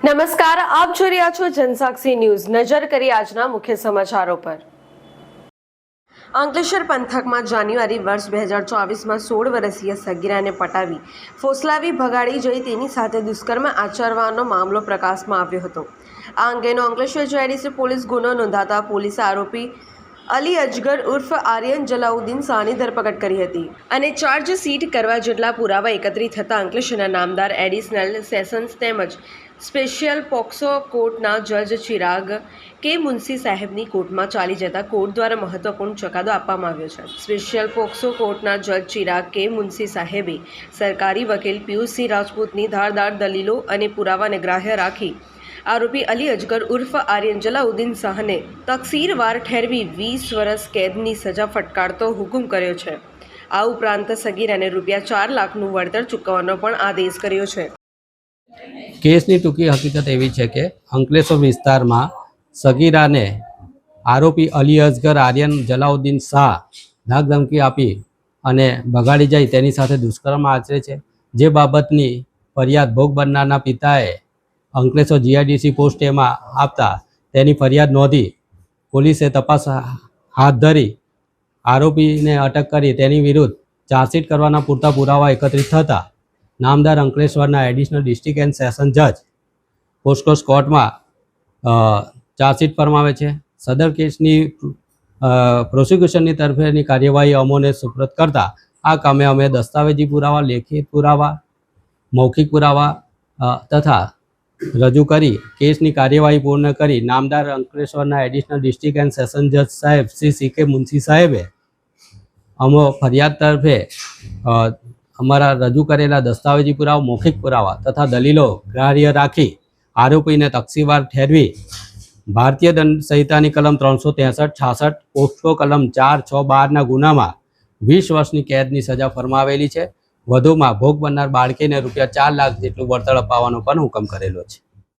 નમસ્કાર, આપ જોઈ રહ્યા છો જનસાક્ષી ન્યૂઝ. નજર કરી આજના મુખ્ય સમાચારો પર. અંકલેશ્વર પંથકમાં જાન્યુઆરી વર્ષ બે હજાર ચોવીસમાં સોળ વર્ષીય સગીરાને પટાવી, ફોસલાવી, ભગાડી જઈ તેની સાથે દુષ્કર્મ આચરવાનો મામલો પ્રકાશમાં આવ્યો હતો. આ અંગેનો અંકલેશ્વર જીઆઈડીસી પોલીસ ગુનો નોંધાતા પોલીસે આરોપી અલી અજગર ઉર્ફ આર્યન જલાઉદ્દીન શાહની ધરપકડ કરી હતી અને ચાર્જ સીટ કરવા જેટલા પુરાવા એકત્રિત થતાં અંકલેશ્વરના નામદાર એડિશનલ સેશન્સ તેમજ સ્પેશિયલ પોક્સો કોર્ટના જજ ચિરાગ કે મુનશી સાહેબની કોર્ટમાં ચાલી જતા કોર્ટ દ્વારા મહત્વપૂર્ણ ચુકાદો આપવામાં આવ્યો છે. સ્પેશિયલ પોક્સો કોર્ટના જજ ચિરાગ કે મુનશી સાહેબે સરકારી વકીલ પિયુષસિંહ રાજપૂતની ધારદાર દલીલો અને પુરાવાને ગ્રાહ્ય રાખી આરોપી અલી અજગર ઉર્ફ આર્યન જલાઉદ્દીન શાહને તકસીરવાર ઠેરવી વીસ વર્ષ કેદની સજા ફટકારતો હુકમ કર્યો છે. આ ઉપરાંત સગીરાને રૂપિયા ચાર લાખનું વળતર ચૂકવવાનો પણ આદેશ કર્યો છે. કેસની ટૂંકી હકીકત એવી છે કે અંકલેશ્વર વિસ્તારમાં સગીરાને આરોપી અલી અજગર આર્યન જલાઉદ્દીન શાહ ધાકધમકી આપી અને બગાડી જાય તેની સાથે દુષ્કર્મ આચરે છે. જે બાબતની ફરિયાદ ભોગ બનનારના પિતાએ અંકલેશ્વર જીઆઈડીસી પોસ્ટ એમાં આપતા તેની ફરિયાદ નોંધી પોલીસે તપાસ હાથ ધરી આરોપીને અટક કરી તેની વિરુદ્ધ ચાર્જશીટ કરવાના પૂરતા પુરાવા એકત્રિત થતા નામદાર અંકલેશ્વરના એડિશનલ ડિસ્ટ્રિક્ટ એન્ડ સેશન જજ પોસ્ટકોસ કોર્ટમાં ચાર્જશીટ ફરમાવે છે, સદર કેસની પ્રોસિક્યુશનની તરફેની કાર્યવાહી અમોને સુપ્રત કરતા આ કામે અમે દસ્તાવેજી પુરાવા, લેખિત પુરાવા, મૌખિક પુરાવા તથા રજૂ કરી, કેસની કાર્યવાહી પૂર્ણ કરી, નામદાર અંકલેશ્વરના એડિશનલ ડિસ્ટ્રિક્ટ એન્ડ સેશન જજ સાહેબ શ્રી સી કે મુનશી સાહેબે અમો ફરિયાદ તરફે અમારા રજૂ કરેલા દસ્તાવેજી પુરાવા, મૌખિક પુરાવા તથા દલીલો ગ્રાહ્ય રાખી, આરોપીને તકસીવાર ઠેરવી, ભારતીય દંડ સંહિતાની કલમ ત્રણસો ત્રેસઠ, છાસઠ પોસ્ટો કલમ ચાર, છ, બારના ગુનામાં વીસ વર્ષની કેદની સજા ફરમાવેલી છે. વધુમાં ભોગ બનનાર બાળકીને રૂપિયા ચાર લાખ જેટલું વળતર અપાવવાનો પણ હુકમ કરેલો છે.